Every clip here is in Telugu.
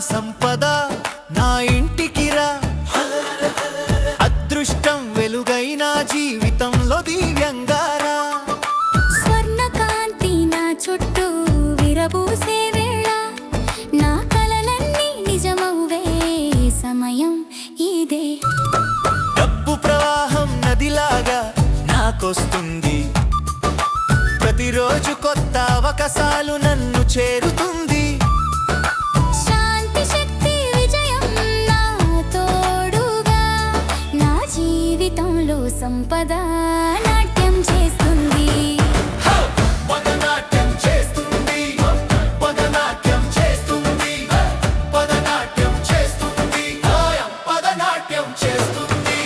సంపద నా ఇంటికి రా అదృష్టం వెలుగైన జీవితంలో దివ్యంగారా. స్వర్ణకాంతి నా చుట్టూ విరబూసే వేళ. నా కలలన్నీ నిజమవువే సమయం ఇదే. డబ్బు ప్రవాహం నదిలాగా నాకొస్తుంది. ప్రతిరోజు కొత్త అవకాశాలు నన్ను చేరుతుంది. సంపద నాట్యం చేస్తుంది. పదనాట్యం చేస్తుంది. పదనాట్యం చేస్తుంది. పదనాట్యం చేస్తుంది. పదనాట్యం చేస్తుంది.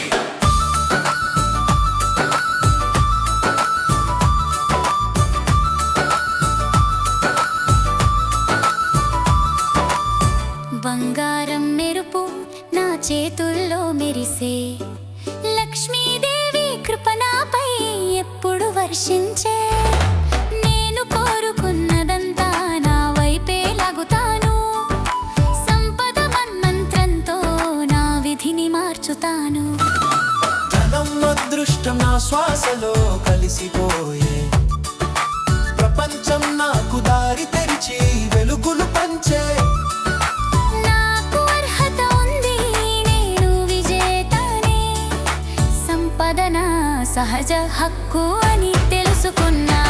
బంగారం మెరుపు నా చేతుల్లో మెరిసే లక్ష్మీదేవి వర్షించే నేను కోరుకున్నదంతా నా వైపే లాగుతాను. సంపద మన్మంత్రంతో నా విధిని మార్చుతాను. ధనం అదృష్టం నా శ్వాసలో కలిసిపోయే. ప్రపంచం నాకు దారి తెరిచి వెలుగులు పంచే. సహజ హక్కు అని చేసుకున్నా